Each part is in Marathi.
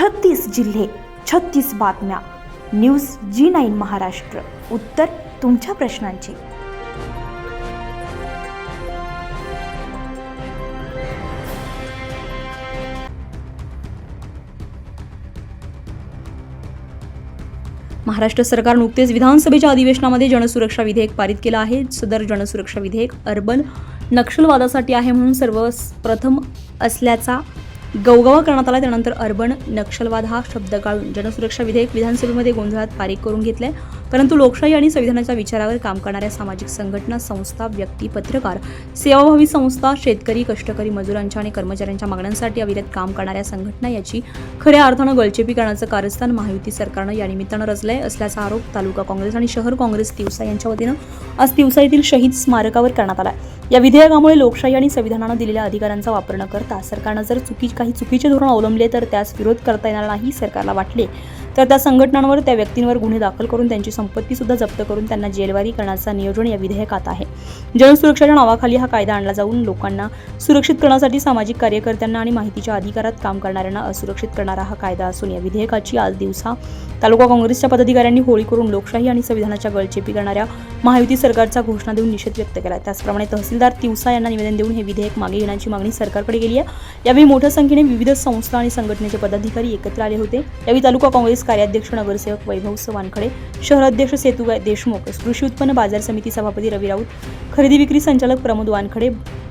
छत्तीस जिल्हे छत्तीस बातम्या. News G nine Maharashtra. उत्तर तुमच्या प्रश्नांची. महाराष्ट्र सरकार नुकतेच विधानसभेच्या अधिवेशनामध्ये जनसुरक्षा विधेयक पारित केलं आहे. सदर जनसुरक्षा विधेयक अर्बन नक्षलवादासाठी आहे म्हणून सर्वप्रथम असल्याचा गवगवा करण्यात आला त्यानंतर अर्बन नक्षलवाद हा शब्द काढून जनसुरक्षा विधेयक विधानसभेमध्ये गोंधळात पारित करून घेतलंय. परंतु लोकशाही आणि संविधानाच्या विचारावर काम करणाऱ्या सामाजिक संघटना संस्था व्यक्ती पत्रकार सेवाभावी संस्था शेतकरी कष्टकरी मजुरांच्या आणि कर्मचाऱ्यांच्या मागण्यांसाठी अविरत काम करणाऱ्या संघटना याची खऱ्या अर्थानं गळचेपी करण्याचं कारस्थान महायुती सरकारनं या निमित्तानं रचलंय असल्याचा आरोप तालुका काँग्रेस आणि शहर काँग्रेस तिवसा यांच्या वतीनं आज तिवसा येथील शहीद स्मारकावर करण्यात आला या विधेयकामुळे लोकशाही आणि संविधानानं दिलेल्या अधिकारांचा वापर न करता सरकारनं जर चुकी काही चुकीचे धोरण अवलंबले तर त्यास विरोध करता येणार नाही सरकारला वाटले. तर त्या संघटनांवर त्या व्यक्तींवर गुन्हे दाखल करून त्यांची संपत्ती सुद्धा जप्त करून त्यांना जेलवारी करण्याचं नियोजन या विधेयकात आहे. जनसुरक्षेच्या नावाखाली हा कायदा आणला जाऊन लोकांना सुरक्षित करण्यासाठी सामाजिक कार्यकर्त्यांना आणि माहितीच्या अधिकारात काम करणाऱ्यांना असुरक्षित करणारा हा कायदा असून या विधेयकाची आज दिवसा तालुका काँग्रेसच्या पदाधिकाऱ्यांनी होळी करून लोकशाही आणि संविधानाच्या गळचेपी करणाऱ्या महायुती सरकारचा घोषणा देऊन निषेध व्यक्त केला त्याचप्रमाणे तहसीलदार तिवसा यांना निवेदन देऊन हे विधेयक मागे घेण्याची मागणी सरकारकडे केली आहे. यावेळी मोठ्या संख्येने विविध संस्था आणि संघटनेचे पदाधिकारी एकत्र आले होते. यावेळी तालुका काँग्रेस कार्याध्यक्ष नगरसेवक वैभव वानखडे शहर अध्यक्ष सेतू देशमुख कृषी उत्पन्न बाजार समिती सभापती रवी राऊत खरेदी विक्री संचालक प्रमोद वानखडे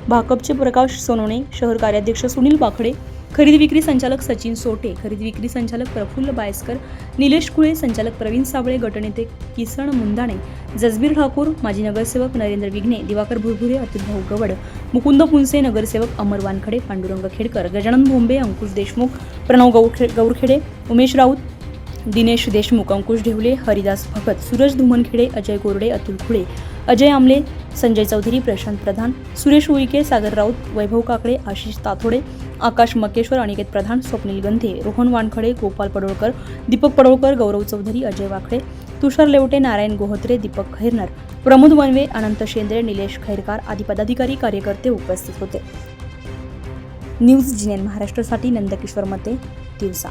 भाकपचे प्रकाश सोनवणे शहर कार्याध्यक्ष सुनील बाखडे खरेदी विक्री संचालक सचिन सोटे खरेदी विक्री संचालक प्रफुल्ल बायस्कर निलेश कुळे संचालक प्रवीण साबळे गटनेते किसन मुंदाणे जसबीर ठाकूर माजी नगरसेवक नरेंद्र विघ्ने दिवाकर भुरभुरे अतुल भाऊ गवड मुकुंद पुनसे नगरसेवक अमर वानखडे पांडुरंग खेडकर गजानन भोंबे अंकुश देशमुख प्रणव गौखे गौरखेडे उमेश राऊत दिनेश देशमुख अंकुश ढेवले हरिदास भगत सूरज धुमनखेडे अजय गोरडे अतुल खुळे अजय आमले संजय चौधरी प्रशांत प्रधान सुरेश उईके सागर राऊत वैभव काकडे आशिष ताथोडे आकाश मकेश्वर अनिकेत प्रधान स्वप्नील गंधे रोहन वानखडे गोपाल पडोळकर दीपक पडोळकर गौरव चौधरी अजय वाखडे तुषार लेवटे नारायण गोहत्रे दीपक खैरनर प्रमोद वनवे अनंत शेंद्रे निलेश खैरकार आदी पदाधिकारी कार्यकर्ते उपस्थित होते. न्यूज जिनेन महाराष्ट्रासाठी नंदकिशोर मते दिवसा.